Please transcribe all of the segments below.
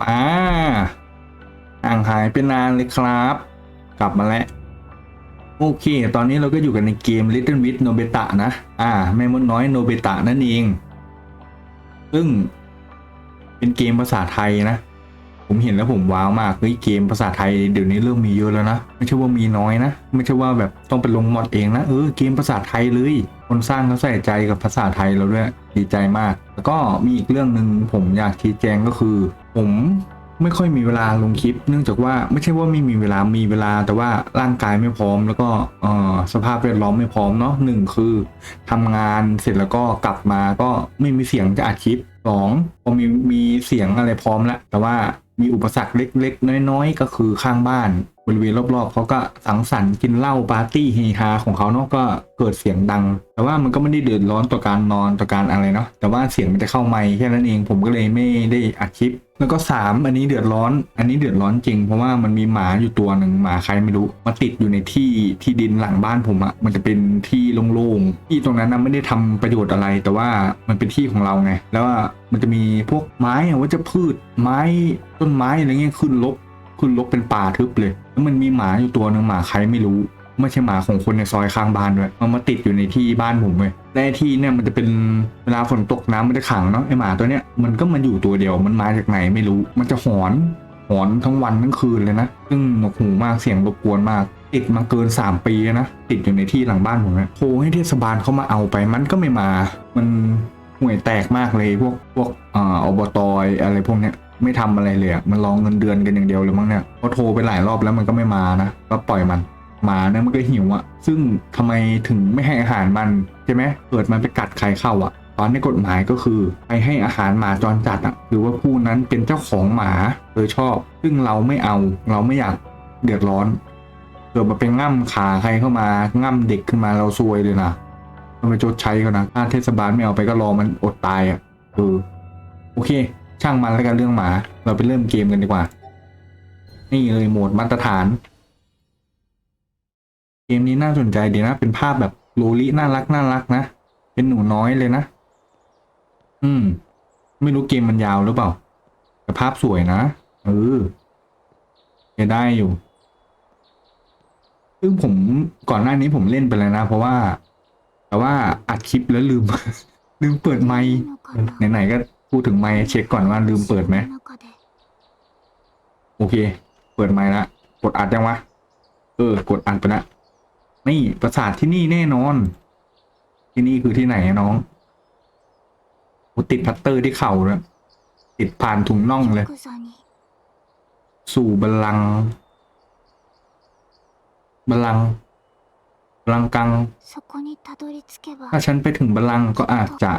มาห่างหายไปนานเลยครับ กลับมาแล้ว โอเค ตอนนี้เราก็อยู่กันในเกม Little Bit Nobeta นะ อ่า แม่มดน้อยโนเบตะนั่นเอง ซึ่ง เป็นเกมภาษาไทยนะ ผมเห็นแล้วผมว้าวมาก เฮ้ย เกมภาษาไทยเดี๋ยวนี้เริ่มมีเยอะแล้วนะ ไม่ใช่ว่ามีน้อยนะ ไม่ใช่ว่าแบบต้องไปลงมอดเองนะ เออ เกมภาษาไทยเลย คนสร้างเขาใส่ใจกับภาษาไทยเราด้วย ดีใจมาก แล้วก็มีอีกเรื่องหนึ่งผมอยากชี้แจงก็คือ ผมไม่ค่อยมีเวลาลงคลิป เนื่องจากว่าไม่ใช่ว่าไม่มีเวลามีเวลาแต่ว่าร่างกายไม่พร้อม แล้วก็สภาพแวดล้อมไม่พร้อมเนาะหนึ่งคือทำงานเสร็จแล้วก็กลับมาก็ไม่มีเสียงจะอัดคลิปสองพอมีมีเสียงอะไรพร้อมแล้วแต่ว่ามีอุปสรรคเล็กๆ น้อยๆ ก็คือข้างบ้าน ริเวณรอบๆเขาก็สังสรรค์กินเหล้าปาร์ตี้เฮฮาของเขาเนาะก็เกิดเสียงดัง แต่ว่ามันก็ไม่ได้เดือดร้อนต่อการนอนต่อการอะไรเนาะแต่ว่าเสียงมันจะเข้าไมค์แค่นั้นเองผมก็เลยไม่ได้อัดคลิป แล้วก็สามอันนี้เดือดร้อน อันนี้เดือดร้อนจริง เพราะว่ามันมีหมาอยู่ตัวหนึ่งหมาใครไม่รู้มาติดอยู่ในที่ที่ดินหลังบ้านผมอะมันจะเป็นที่โล่งๆที่ตรงนั้นนะไม่ได้ทำประโยชน์อะไร แต่ว่ามันเป็นที่ของเราไงแล้วมันจะมีพวกไม้อะว่าจะพืชไม้ต้นไม้อะไรเงี้ยขึ้นลบ ขึ้นลกเป็นป่าทึบเลยแล้วมันมีหมาอยู่ตัวหนึ่งหมาใครไม่รู้ไม่ใช่หมาของคนในซอยข้างบ้านด้วยมันมาติดอยู่ในที่บ้านผมเลยและไอ้ที่เนี่ยมันจะเป็นเวลาฝนตกน้ำมันจะขังเนาะไอหมาตัวเนี้ยมันก็มาอยู่ตัวเดียวมันมาจากไหนไม่รู้ มันจะหอนหอนทั้งวันทั้งคืนเลยนะซึ่งหนวกหูมากเสียงรบกวนมากติดมาเกิน 3 ปีนะติดอยู่ในที่หลังบ้านผมนะโทรให้เทศบาลเขามาเอาไปมันก็ไม่มา มันห่วยแตกมากเลยพวกพวกอ่าอบตอะไรพวกเนี้ย ไม่ทำอะไรเลยมันรองเงินเดือนกันอย่างเดียวเลยมั้งเนี่ยพอโทรไปหลายรอบแล้วมันก็ไม่มานะก็ปล่อยมันหมาเนี่ยมันก็หิวอะซึ่งทำไมถึงไม่ให้อาหารมันใช่ไหมเกิดมันไปกัดใครเข้าอะตอนในกฎหมายก็คือไปให้อาหารหมาจรจัดอะหรือว่าผู้นั้นเป็นเจ้าของหมาโดยชอบ ซึ่งเราไม่เอาเราไม่อยากเดือดร้อนเกิดมาเป็นง่ำขาใครเข้ามาง่ำเด็กขึ้นมาเราซวยเลยนะมันไปชดใช้เขานะถ้าเทศบาลไม่เอาไปก็รอมันอดตายอะเออโอเค ช่างมันแล้วกันเรื่องหมา เราไปเริ่มเกมกันดีกว่า นี่เลยโหมดมาตรฐาน เกมนี้น่าสนใจดีนะ เป็นภาพแบบโลลิน่ารักน่ารักนะ เป็นหนูน้อยเลยนะ อืม ไม่รู้เกมมันยาวหรือเปล่า แต่ภาพสวยนะเออจะได้อยู่ซึ่งผมก่อนหน้านี้ผมเล่นไปแล้วนะ เพราะว่า แต่ว่าอัดคลิปแล้วลืม ลืมเปิดไมค์ไหนๆก็ พูดถึงไมค์เช็คก่อนว่าลืมเปิดไหมโอเค เปิดไมค์ละกดอัดยังวะเออกดอัดไปละนี่ประสาทที่นี่แน่นอน ที่นี่คือที่ไหนน้องอ้ติดพัตเตอร์ที่เข่าเลยติดผ่านถุงน่องเลย สู่บัลลังบัลลัง บัลลังก์กังถ้าฉันไปถึงบัลลังก์ก็อาจจะ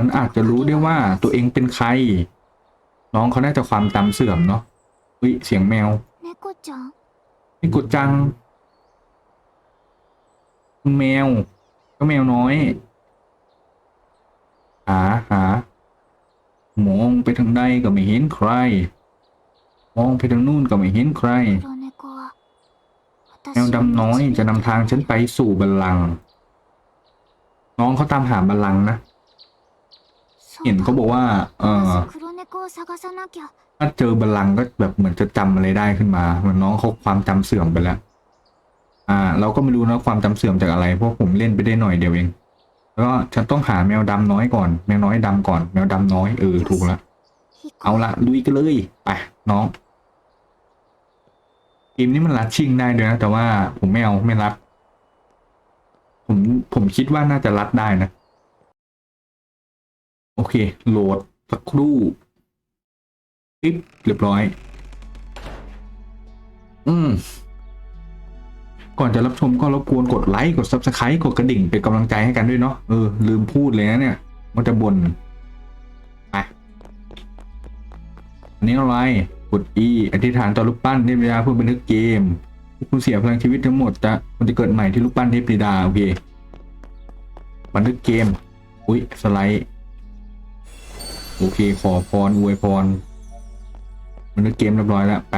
มันอาจจะรู้ได้ว่าตัวเองเป็นใคร น้องเขาน่าจะความจำเสื่อมเนาะอุ้ยเสียงแมวนี่กดจังคุณแมว ก็แมวน้อย หาหามองไปทางใดก็ไม่เห็นใคร มองไปทางนู่นก็ไม่เห็นใคร แมวดำน้อยจะนำทางฉันไปสู่บัลลังก์น้องเขาตามหาบัลลังก์นะ เห็นเขาบอกว่า เออถ้าเจอบัลลังก์ก็แบบเหมือนจะจำอะไรได้ขึ้นมาเหมือนน้องเขาความจำเสื่อมไปแล้ว อ่า เราก็ไม่รู้นะความจำเสื่อมจากอะไร เพราะผมเล่นไปได้หน่อยเดียวเอง แล้วก็ฉันต้องหาแมวดำน้อยก่อน แมวน้อยดำก่อน แมวดำน้อยเออถูกแล้วเอาละลุยกันเลยไปน้อง เกมนี้มันรัดชิงได้ด้วยนะแต่ว่าผมไม่เอาไม่รัด ผมผมคิดว่าน่าจะรัดได้นะ โอเค โหลดสักครู่ปิ๊บเรียบร้อย อืม ก่อนจะรับชมก็รบกวนกดไลค์กด subscribe กดกระดิ่งเป็นกำลังใจให้กันด้วยเนาะเออลืมพูดเลยนะเนี่ย มันจะบน่นไปอันนี้อะไร กด E อธิษฐานต่อรูปปั้นเทพธิดาเพื่อบันทึกเกมคุณเสียพลังชีวิตทั้งหมดจะมันจะเกิดใหม่ที่รูปปั้นเทพธิดาโอเคบันทึกเกม อุ้ยสไลด์ โอเค ขอพรอวยพรมันนึกเกมเรียบร้อยแล้วไป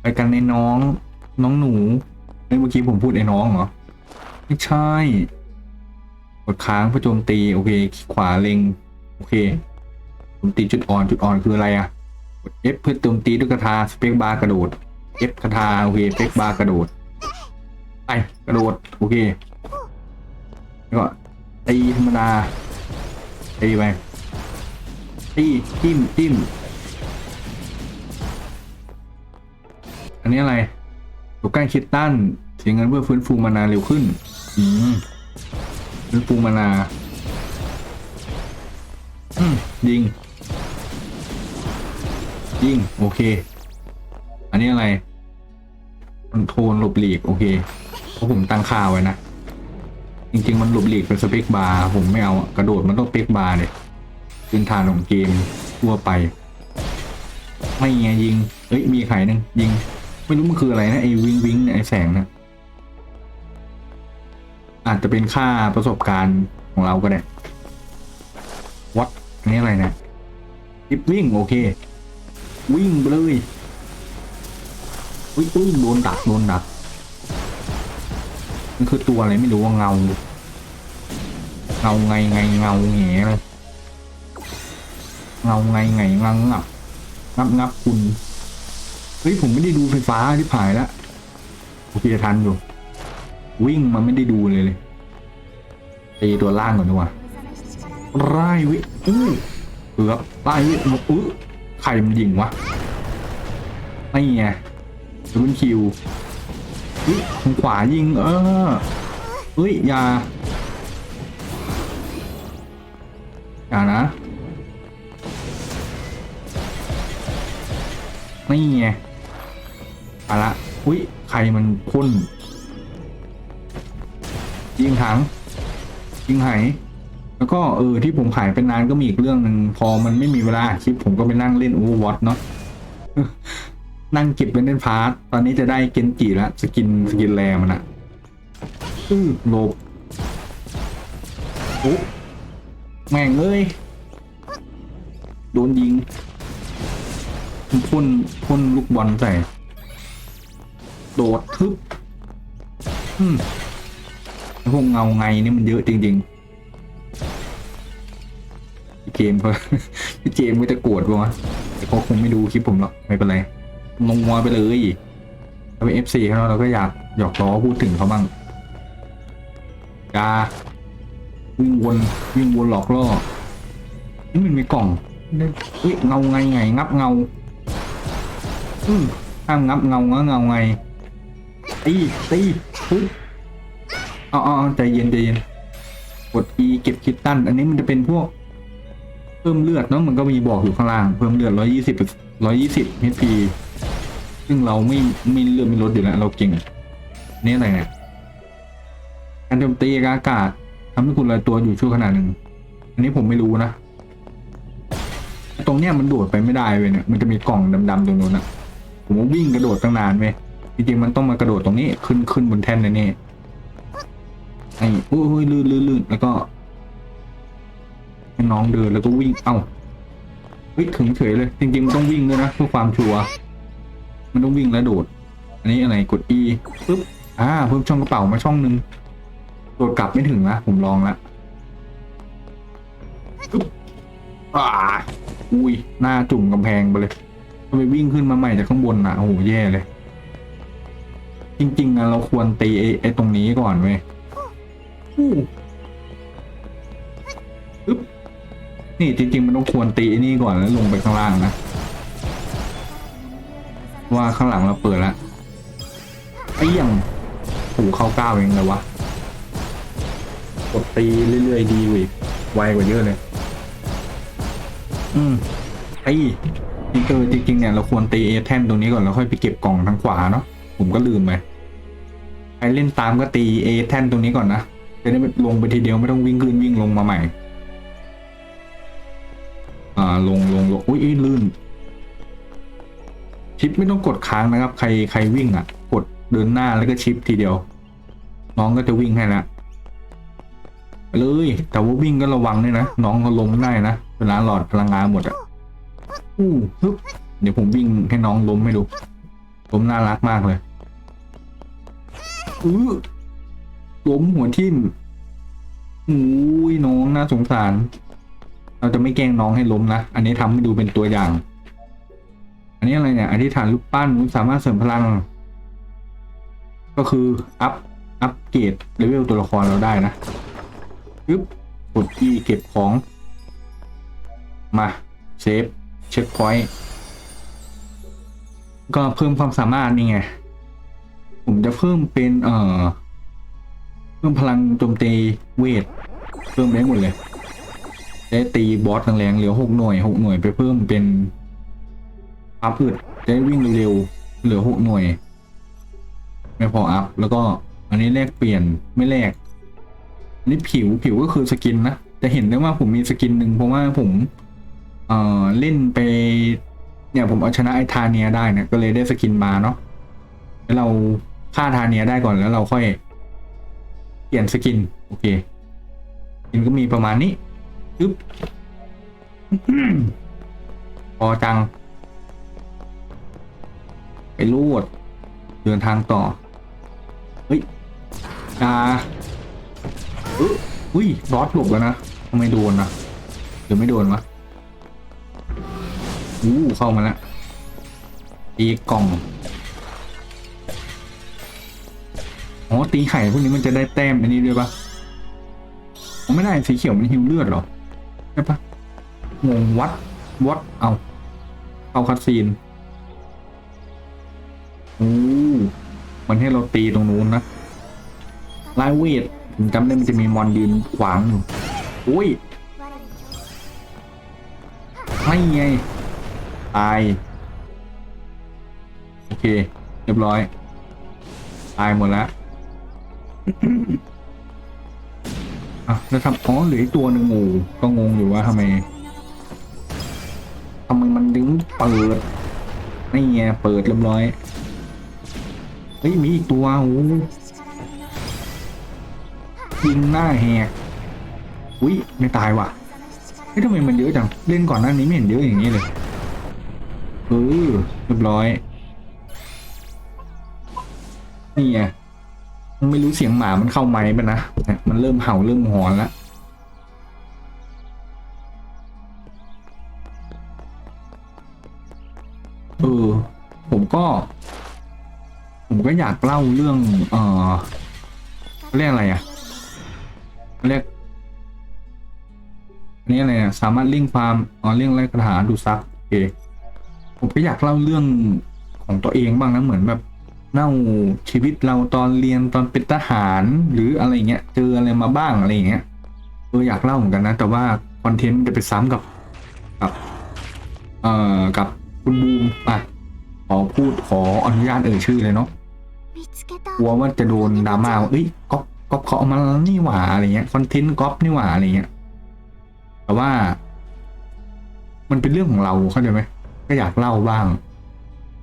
ไปกันในน้องน้องหนูเมื่อกี้ผมพูดไอ้น้องเหรอ ไม่ใช่ กดค้างเพื่อโจมตี โอเคคลิกขวาเล็ง โอเค มตีจุดอ่อนจุดอ่อนคืออะไรอะกด F เพื่อโจมตีด้วยคาถาสเปกบาร์กระโดด F คาถาโอเคสเปกบาร์กระโดดไปกระโดดโอเคแล้วก็ตีธรรมดาตีไปตีจิ้มจิ้มอันนี้อะไรตัวใกล้คิดตั้นเสียเงินเพื่อฟื้นฟูมานาเร็วขึ้น อืมฟื้นฟูมานา อืมยิง ยิง โอเค อันนี้อะไรคอนโทรลหลบหลีก โอเคเพราะผมตั้งค่าไว้นะ จริง ๆ มันหลบหลีกเป็นสเปคบาร์ผมไม่เอากระโดดมันต้องสเปคบาร์เนี่ยพื้นฐานของเกมทั่วไป ไม่ไงยิง เอ้ยมีไข่หนึ่งยิง ไม่รู้มันคืออะไรนะไอ้วิงวิงเนี่ยไอ้แสงนะอาจจะเป็นค่าประสบการณ์ของเราก็ได้วัดอันนี้อะไรนะทิปวิ่งโอเค วิ่งไปเลยอุ้ยอุ้ยโดนดักโดนดักมันคือตัวอะไรไม่รู้ว่าเงาเงาไงไงเงาแงเลยเงาไงไงงังงับงับงับคุณเฮ้ยผมไม่ได้ดูไฟฟ้าที่ผายแล้วโอเคทันอยู่ วิ่งมาไม่ได้ดูเลยเลยตีตัวล่างก่อนดีกว่าไล่วิอื้เกือบไล่วิอกอื้อ ใครมันยิงวะไม่ไงดับเบิลคิวเฮ้ยทางขวายิง เออเฮ้ยอย่าอย่านะไม่ไงไปละอุ้ยใครมันพ่นยิงถังยิงไหาย แล้วก็เออที่ผมหายไปนานก็มีอีกเรื่องหนึ่งพอมันไม่มีเวลาคลิปผมก็ไปนั่งเล่น Overwatch เนาะนั่งเก็บเป็นเล่นพาร์ทตอนนี้จะได้เกนจิแล้วสกินสกินแรมันอะอื้อโลบโอ้แม่งเอ้ยโดนยิงพ่นพ่นลูกบอลใส่โดดทึบอืมพวกเงาไงนี่มันเยอะจริง ๆ เกมเขาพี่เจมก็จะโกรธปะวะแต่เขาคงไม่ดูคลิปผมหรอกไม่เป็นไรลงมัวไปเลยถ้าเป็นเอฟซีเขาเราก็อยากหยอกล้อพูดถึงเขาบ้างกาวิ่งวนวิ่งวนหลอกล่อนี่มันมีกล่องเฮ้ยเงาไงไงงับเงาอืมห้ามงับเงาเงาเงาไงตีตีปึ๊บอ๋อเอาใจเย็นใจเย็นกด E เก็บคิตตันอันนี้มันจะเป็นพวก พิ่มเลือดเนาะมันก็มีบอกอยู่ข้างล่างเพิ่มเลือดร้อยี่สิบร้อยี่สิบ HP ซึ่งเราไม่ไม่เลือดไม่ลดอยู่แล้วเราเก่งนี่อะไรเนี่ยการโจมตีอากาศทำให้คุณลอยตัวอยู่ชั่วขณะหนึ่งอันนี้ผมไม่รู้นะ ตรงเนี้ยมันโดดไปไม่ได้เว้ยเนี่ยมันจะมีกล่องดำๆตรงนู้นอะผมว่าวิ่งกระโดดตั้งนานเว้ยจริงๆมันต้องมากระโดดตรงนี้ขึ้นขึ้นบนแท่นแน่ไอ้อุ้ยลื่นลื่นลื่นแล้วก็ ให้น้องเดินแล้วก็วิ่ง เอ้าวิ่งถึงเฉยเลย จริงๆมันต้องวิ่งด้วยนะเพื่อความชัวร์ มันต้องวิ่งแล้วโดด อันนี้อะไรกด E ปึ๊บ อ่า เพิ่มช่องกระเป๋ามาช่องหนึ่งโดดกลับไม่ถึงนะผมลองละปึ๊บอ่าอุ้ย หน้าจุ่มกำแพงไปเลยไมวิ่งขึ้นมาใหม่จากข้างบนนะโอ้โหแย่เลย จริงๆนะเราควรตีไอ้ตรงนี้ก่อนเว้ยอู้อึ๊บ นี่จริง ๆ มันต้องควรตีนี่ก่อนแล้วลงไปข้างล่างนะ ว่าข้างหลังเราเปิดแล้วไอ้ยังถูเข้าก้าวเองเลยวะกดตีเรื่อยๆดีเว้ยไวกว่าเยอะเลย อืมไอ้จริงเอจริงๆเนี่ยเราควรตีเอแทนตรงนี้ก่อนแล้วค่อยไปเก็บกล่องทางขวาเนาะผมก็ลืมไปใครเล่นตามก็ตีเอแทนตรงนี้ก่อนนะจะได้ลงไปทีเดียวไม่ต้องวิ่งขึ้นวิ่งลงมาใหม่ ลงลงลงอุ้ยลื่น ชิปไม่ต้องกดค้างนะครับ ใครใครวิ่งอะ กดเดินหน้าแล้วก็ชิปทีเดียว น้องก็จะวิ่งให้ละเลยแต่ว่าวิ่งก็ระวังด้วยนะ น้องก็ล้มได้นะเวลาหลอดพลังงานหมดอะอู้ฮึบเดี๋ยวผมวิ่งให้น้องล้มให้ดูล้มน่ารักมากเลยอื้อล้มหัวทิ่มอุ้ยน้องน่าสงสาร เราจะไม่แกล้งน้องให้ล้มนะ อันนี้ทำให้ดูเป็นตัวอย่าง อันนี้อะไรเนี่ย อธิษฐานรูปปั้นสามารถเสริมพลัง ก็คืออัพ อัพเกรดเลเวลตัวละครเราได้นะปึ๊บกดที่เก็บของ มาเซฟเช็คพอยต์ก็เพิ่มความสามารถนี่ไง ผมจะเพิ่มเป็นเอ่อ เพิ่มพลังโจมตีเวท เพิ่มได้หมดเลย ได้ตีบอสแรงๆเหลือหกหน่วยหกหน่วยไปเพิ่มเป็นอัพอึดได้วิ่งเร็วๆเหลือหกหน่วย ไม่พออัพแล้วก็อันนี้แลกเปลี่ยนไม่แลกอันนี้ผิวผิวก็คือสกินนะจะเห็นได้ว่าผมมีสกินหนึ่งเพราะว่าผม เอ่อเล่นไป เนี่ย ผมเอาชนะไอ้ทาเนียได้เนี่ยก็เลยได้สกินมาเนาะแล้วเราฆ่าทาเนียได้ก่อนแล้วเราค่อย เปลี่ยนสกิน โอเคสกินก็มีประมาณนี้ ปึ๊บพอจัง ไปรูด เดินทางต่อ เฮ้ยจาอุ๊ยอุ้ยรอดหลบแล้วนะทำไมโดนนะหรือไม่โดนวะอู้เข้ามาแล้วตีกล่องอ๋อตีไข่พวกนี้มันจะได้แต้มอันนี้ด้วยปะไม่ได้สีเขียวมันฮิวเลือดหรอ ช่ปะงงวัดวัดเอา เอาคัดซีนโอ้มันให้เราตีตรงนู้นนะไลายเวทผมจำได้มันจะมีมอนยืนขวางอยู่โอ้ยไม่ไงตาย โอเค เรียบร้อย ตายหมดแล้ว อะแล้วทำอ๋อเหลืออีกตัวหนึ่งโอ้ก็งงอยู่ว่าทำไมทำไมมันดึงเปิดนี่ไงเปิดเรียบร้อยเฮ้ยมีอีกตัวโอ้ยิงหน้าแหกอุ้ยไม่ตายว่ะเฮ้ยทำไมมันเยอะจังเล่นก่อนหน้านี้ไม่เห็นเยอะอย่างนี้เลยเออเรียบร้อยนี่ไง ไม่รู้เสียงหมามันเข้าไหมปะนะมันเริ่มเห่าเริ่มหอนแล้วเออผมก็ ผมก็อยากเล่าเรื่อง เอ่อเรียกอะไรอะเรียกอันนี่อะไรอะสามารถเลี่ยงความอ๋อเลี่ยงไรคาถาดูซับโอเคผมก็อยากเล่าเรื่องของตัวเองบ้างนะเหมือนแบบ เน่าชีวิตเราตอนเรียนตอนเป็นทหารหรืออะไรเงี้ยเจออะไรมาบ้างอะไรเงี้ยเอออยากเล่าเหมือนกันนะ แต่ว่าคอนเทนต์จะไปซ้ำกับกับเอ่อกับคุณบูมอะขอพูดขออนุญาตเอ่ยชื่อเลยเนาะกลัวว่าจะโดนดราม่าเอ้ยก๊อปก๊อปเขาเอามาแล้วนี่หว่าอะไรเงี้ยคอนเทนต์ก๊อปนี่หว่าอะไรเงี้ยแต่ว่า มันเป็นเรื่องของเราเข้าใจไหมก็อยากเล่าบ้าง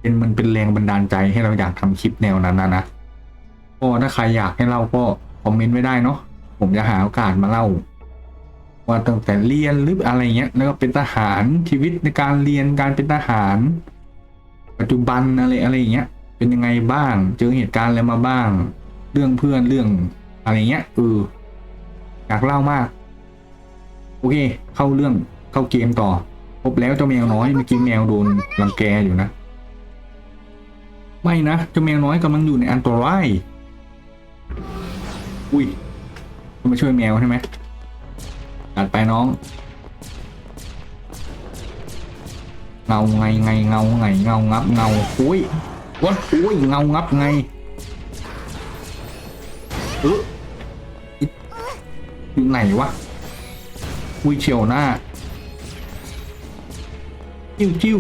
เป็นมันเป็นแรงบันดาลใจให้เราอยากทำคลิปแนวนั้นนะนะก็ถ้าใครอยากให้เล่าก็คอมเมนต์ไว้ได้เนาะผมจะหาโอกาสมาเล่า ว่าตั้งแต่เรียนหรืออะไรเงี้ยแล้วก็เป็นทหารชีวิตในการเรียนการเป็นทหาร ปัจจุบันอะไรอะไรเงี้ยเป็นยังไงบ้าง เจอเหตุการณ์อะไรมาบ้าง เรื่องเพื่อนเรื่องอะไรเงี้ยเอออยากเล่ามาก โอเค เข้าเรื่องเข้าเกมต่อ พบแล้วเจ้าแมวน้อยเมื่อกี้แมวโดนรังแกอยู่นะ ไม่นะเจ้าแมวน้อยกำลังอยู่ในอันตรายอุ้ยมาช่วยแมวใช่ไหมจัดไปน้องเงาไงไงเงาไงเงางับเงาอุ้ยวัดอุ้ยเงางับไงเอออยู่ไหนวะอุ้ยเฉียวหน้าจิ้วจิ้ว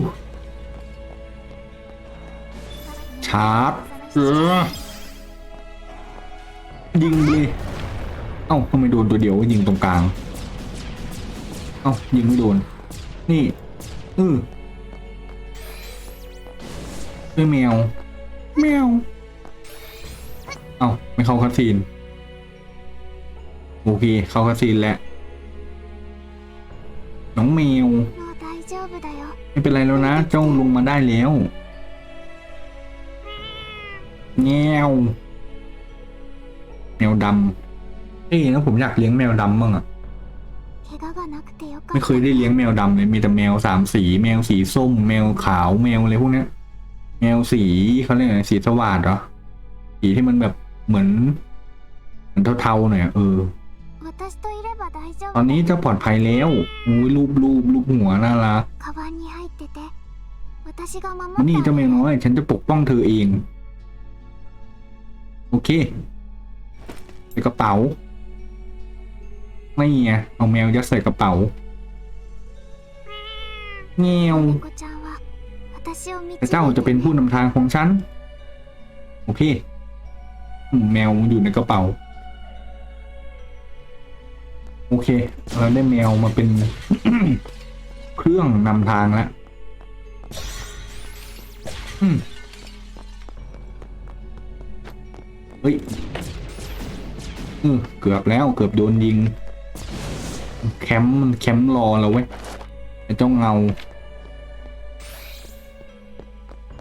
าร์จเออยิงเลยเอ้าทำไมโดนตัวเดียวยิงตรงกลาง เอ้ายิงไม่โดน นี่เออไม่แมว แมว เอ้าไม่เข้าคัสซีน โอเค เข้าคัสซีนแล้ว น้องแมว ไม่เป็นไรแล้วนะ เจ้าลงมาได้แล้ว แงวแมวดำเอ้ยแล้วผมอยากเลี้ยงแมวดำบ้างอะไม่เคยได้เลี้ยงแมวดำเลยมีแต่แมวสามสี แมวสีส้ม แมวขาวแมวอะไรพวกนี้แมวสีเขาเรียกอะไรสีสว่านเหรอสีที่มันแบบเหมือนเหมือนเทาๆหน่อยเออตอนนี้จะปลอดภัยแล้วอุ้ยรูปรูปรูปหัวน่ารักนนี่เจ้าแมวน้อยฉันจะปกป้องเธอเอง โอเคใส่กระเป๋า ไม่เงเอาแมวยัดใส่กระเป๋าเงียวเจ้าจะเป็นผู้นำทางของฉัน โอเค แมวอยู่ในกระเป๋า โอเค เราได้แมวมาเป็น เครื่องนำทางแล้ว เฮ้ยเออเกือบแล้วเกือบโดนยิง แคมป์มันแคมป์รอเราเว้ยไอ้เจ้าเงา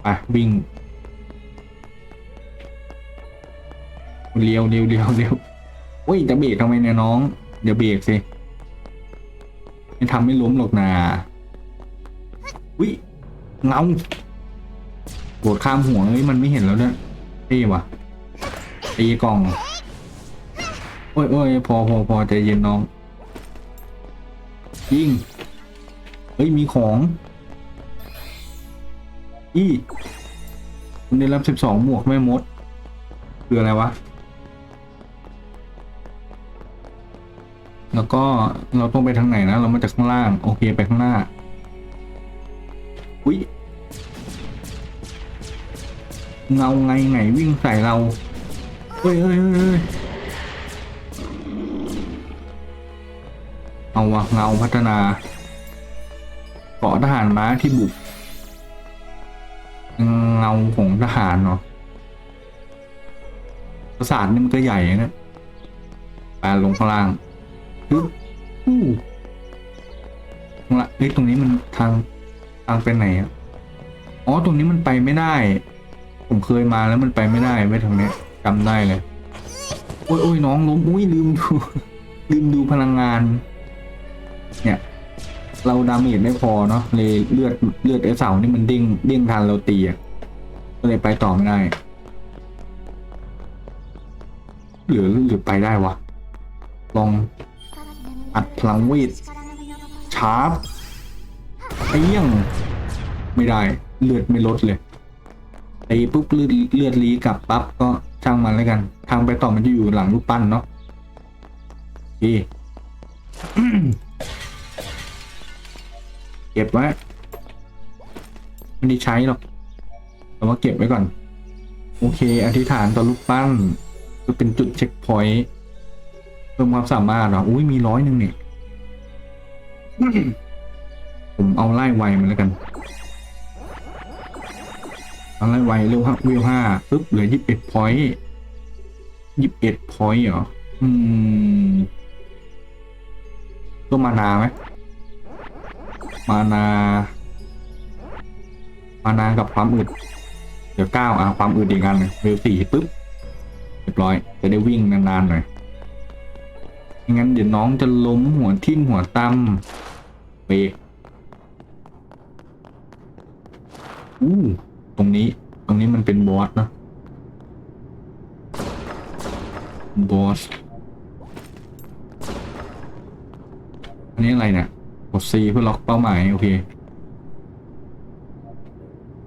ไปวิ่งเลี้ยวเลี้ยวเลี้ยวเลี้ยวโอ้ยจะเบรกทำไมเนี่ยน้องเดี๋ยวเบรกสิไม่ทำไม่ล้มหรอกนาวิเงาโดดข้ามหัวเฮ้ยมันไม่เห็นแล้วเนี่ยเท่ว่ะ ตีกล่อง โอ้ยโอ้ยพอพอพอใจเย็นน้อง ยิง เฮ้ย มีของ อีคุณได้รับสิบสองหมวกแม่มด คืออะไรวะ แล้วก็เราต้องไปทางไหนนะ เรามาจากข้างล่าง โอเคไปข้างหน้า อุ้ยเงาไงไงวิ่งใส่เรา เฮ้ยเฮ้ยเฮ้ยเอาวะเงาพัฒนาเกาะทหารม้าที่บุก เงาของทหารเนาะปราสาทนี่มันก็ใหญ่นะไปลงข้างล่างปึ๊บอู้ข้างล่างเฮ้ยตรงนี้มันทางทางไปไหนอะอ๋อ ตรงนี้มันไปไม่ได้ ผมเคยมาแล้วมันไปไม่ได้ไม่ทางเนี้ย จำได้เลยโอ้ยโอ้ยน้องล้มอุ้ยลืมดู ลืมดูพลังงาน เนี่ย เราดาเมจไม่พอเนาะเลยเลือดเลือดไอ้เสานี่มันเด้งเด้งทันเราตีอะก็เลยไปต่อไม่ได้หรือหรือไปได้วะ ลองอัดพลังเวทชาร์ปเปี้ยง ไม่ได้เลือดไม่ลดเลยตีปุ๊บเลือดเลือดรีกลับปั๊บก็ ช่างมันแล้วกัน ทางไปต่อมันจะอยู่หลังรูปปั้นเนาะโอเก็บไว้ไม่ได้ใช้หรอกแต่ว่าเก็บไว้ก่อน โอเค อธิษฐานต่อลูกปั้นก็เป็นจุดเช็คพอยต์เพิ่มความสามารถเหรออุ้ยมีร้อยหนึ่งเนี่ยผมเอาไล่ไวมาแล้วกัน อาไล่ไวเร็วครับวิวห้าปึ๊บเหลือยี่สิบเอ็ดพอยต์ยี่สิบเอ็ดพอยต์เหรอ อืมตัวมานาไหมมานา มานากับความอึดเดี๋ยวเก้าอะความอึดอีกอันหนึ่งเวลสี่ปุ๊บเรียบร้อย จะได้วิ่งนานๆหน่อยงั้นเดี๋ยวน้องจะล้มหัวทิ่มหัวตั้มเบรกอู้ รงนี้ ตรงนี้มันเป็นบอสนะบอสอันนี้อะไรเนี่ยกด C เพื่อล็อกเป้าหมาย โอเค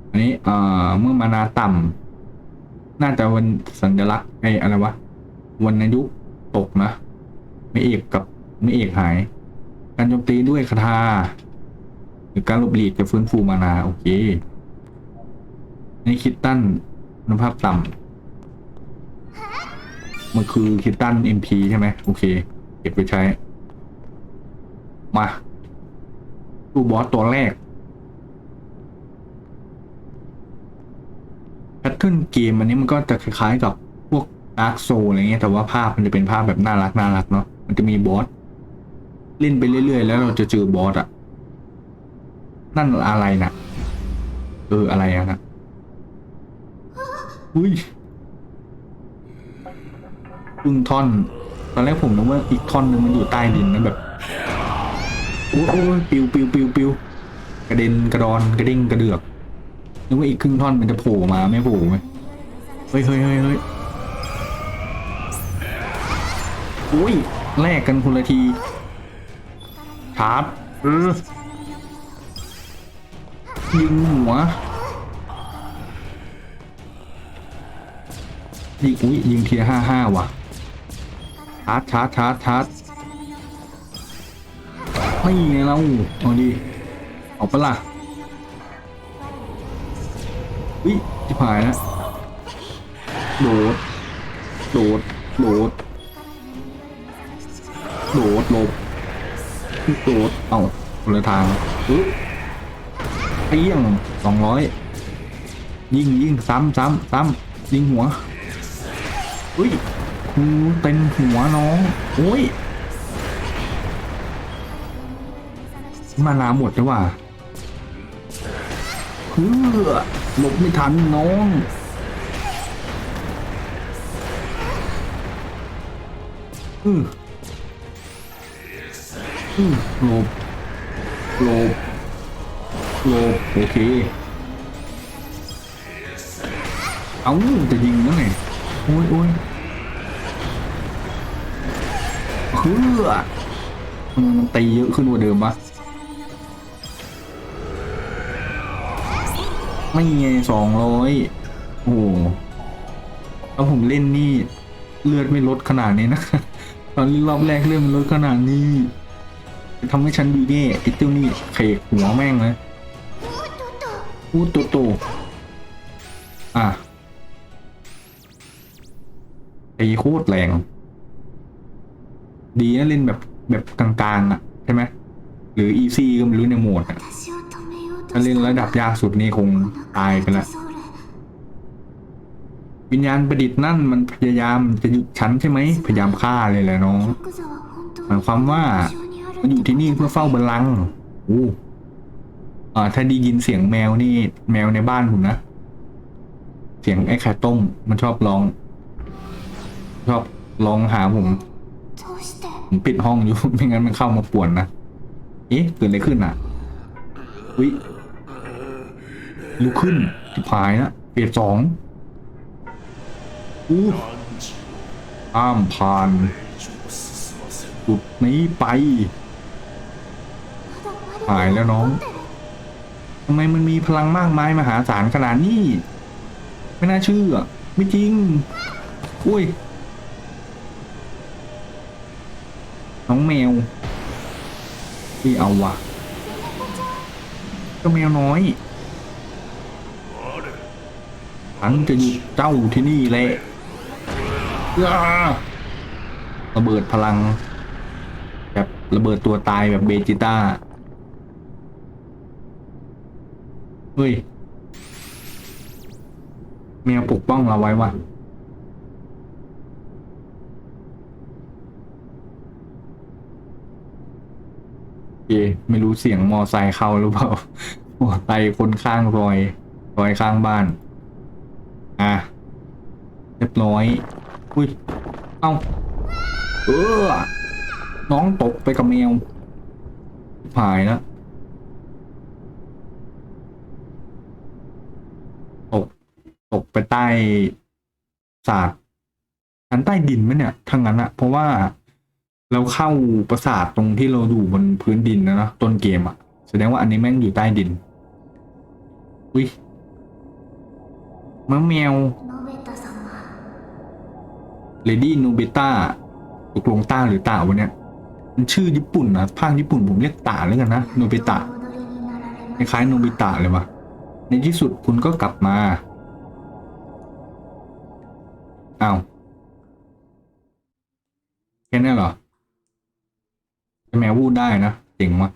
อันนี้เอ่อเมื่อมานาต่ำน่าจะวันสัญลักษณ์ไอ้อะไรวะวันอายุตกนะ ไม่เอกกับไม่เอกหาย การโจมตีด้วยคาถาหรือการลบหลีกจะฟื้นฟูมานา โอเค นี่คิดตันคุณภาพต่ำมันคือคิดตัน MP ใช่ไหมโอเค เก็บไปใช้ มาดูบอสตัวแรกแพทเทิร์นเกมอันนี้มันก็จะคล้ายๆกับพวก Dark Soul อะไรเงี้ยแต่ว่าภาพมันจะเป็นภาพแบบน่ารักน่ารักเนาะมันจะมีบอสเล่นไปเรื่อยๆ แล้วเราจะเจอบอสอะนั่นอะไรนะเอออะไรอะนะ อุ้ยครึ่งท่อน ตอนแรกผมนึกว่าอีกท่อนหนึ่งมันอยู่ใต้ดินนะแบบโอ้ยปิวปิวปิวปิวกระเด็นกระดอนกระเด้งกระเดือกนึกว่าอีกครึ่งท่อนมันจะโผล่มาไม่โผล่ไหมเฮ้ยเฮ้ยเฮ้ยเฮ้ยอุ้ยแลกกันคนละทีชาร์จเออยิงหัว ยิงอุ้ยยิงเทีละห้าห้าว่ะชาร์จชาร์จชาร์จชาร์จไม่ไงเราเอาดีออกปะล่ะวิจิบหายแล้วโดดโดดโดดโดดหลบโดดเอาคนละทางอึ๊บเปี้ยงสองร้อยยิงยิงซ้ำซ้ำซ้ำยิงหัว อุ้ยหูเต็มหัวน้องโอ้ยมานาหมดแล้วว่ะเพื่อหลบไม่ทันน้องอืออือหลบหลบหลบโอเค เอาจะยิงแล้วไง อ้ยโอ้ยเพื่อมันมันตีเยอะขึ้นกว่าเดิมปะไม่ไงสองร้อยโอ้โหแล้วผมเล่นนี่เลือดไม่ลดขนาดนี้นะ ตอนรอบแรกเลือดมันลดขนาดนี้ทำให้ฉันดูนี่ไอ้เจ้านี่เขกหัวแม่งเลยพูดโตๆอะ ตีโคตรแรง ดีนะเล่นแบบแบบกลางๆอะใช่ไหมหรืออีซีก็ไม่รู้ในโหมดถ้าเล่นระดับยากสุดนี่คงตายไปละวิญญาณประดิษฐ์นั่นมันพยายามจะหยุดฉันใช่ไหมพยายามฆ่าเลยแหละน้องหมายความว่ามันอยู่ที่นี่เพื่อเฝ้าบัลลังก์โอ้อ่าถ้าดียินเสียงแมวนี่ แมวในบ้านผมนะ เสียงไอ้ไข่ต้มมันชอบร้อง ชก็ลองหาผม ผมปิดห้องอยู่ ไม่งั้นมันเข้ามาป่วนนะ เอ๊ะเกิดอะไรขึ้นอะวิลุกขึ้นทิพายนะเปียกสองอู้อ้ามผ่านจุดนี้ไปหายแล้วน้องทำไมมันมีพลังมากมายมหาศาลขนาดนี้ ไม่น่าเชื่อ ไม่จริง อุ้ย น้องแมวพี่เอาวะก็แมวน้อยฉันจะหยุดเจ้าที่นี่แหละระเบิดพลัง แบบระเบิดตัวตายแบบเบจิต้าเฮ้ยแมวปกป้องเราไว้ว่ะ เคไม่รู้เสียงมอไซค์เข้าหรือเปล่ามอไซค์คนข้างรอย รอยข้างบ้าน อะเรียบร้อย อุ้ย เอ้า เออ น้องตกไปกับแมวหายแล้วตก ตกไปใต้ศาสตร์ชั้นใต้ดินไหมเนี่ยทั้งนั้นอะเพราะว่า แล้วเข้าปราสาทตรงที่เราดูบนพื้นดินนะเนะต้นเกมอะแสดงว่าอันนี้แม่งอยู่ใต้ดิน อุ้ยมะแมวเลดี้โนเบต้าตกลงต้าหรือต่าวะเนี่ยมันชื่อญี่ปุ่นนะภาคญี่ปุ่นผมเรียกต่าเลยกันนะโนเบตะคล้ายๆโนบตะเลยวะในที่สุดคุณก็กลับมาอ้าวแค่นั้นเหรอ แมววูดได้นะเจ๋งมาะ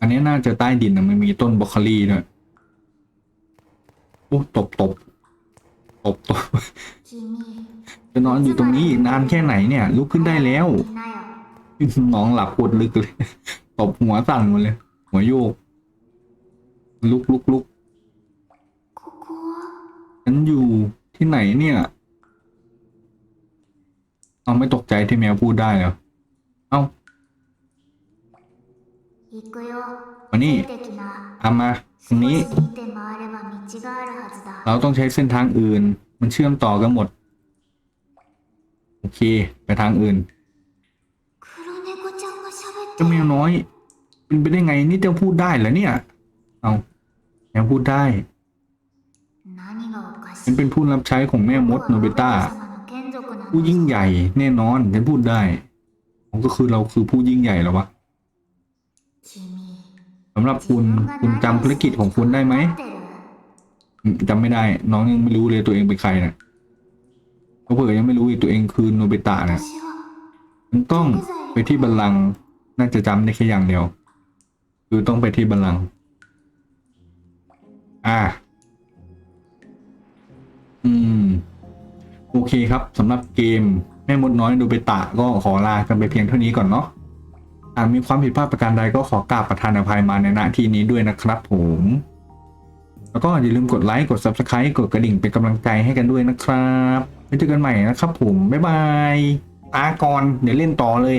อันนี้น่าจะใต้ดินนะมันมีต้นบล็อกคลีด้วยโอ้ตบตบตบตบจะนอนอยู่ตรงนี้นานแค่ไหนเนี่ย ลุกขึ้นได้แล้วน้องหลับปวดลึกเลยตบหัวสั่นหมดเลย หัวโยก ลุกลุกลุกฉันอยู่ที่ไหนเนี่ยเอาไม่ตกใจที่แมวพูดได้เหรอ เอาวันนี้เอามาตรงนี้ เราต้องใช้เส้นทางอื่น มันเชื่อมต่อกันหมด โอเค ไปทางอื่นเจ้าแมวน้อย เป็นไปได้ไงนี่เจ้าพูดได้เหรอเนี่ย เอาแมวพูดได้ฉันเป็นผู้รับใช้ของแม่มดโนเบต้าผู้ยิ่งใหญ่แน่นอนฉันพูดได้ ก็คือเราคือผู้ยิ่งใหญ่แล้ววะสำหรับคุณคุณจำธุรกิจของคุณได้ไหมจำไม่ได้ น้องยังไม่รู้เลยตัวเองเป็นใครนะเขาเผื่อยังไม่รู้อีกตัวเองคือโนบิตะนะมันต้องไปที่บัลลังน่าจะจำได้แค่อย่างเดียว คือต้องไปที่บัลลังอ่า อืม โอเคครับสำหรับเกม แม่มดน้อยโนเบตะก็ขอลากันไปเพียงเท่านี้ก่อนเนาะหากมีความผิดพลาดประการใดก็ขอกราบประทานอภัยมาในหน้าที่นี้ด้วยนะครับผม แล้วก็อย่าลืมกดไลค์กด Subscribe กดกระดิ่งเป็นกำลังใจให้กันด้วยนะครับไว้เจอกันใหม่นะครับผม บ๊ายบายลาก่อนเดี๋ยวเล่นต่อเลย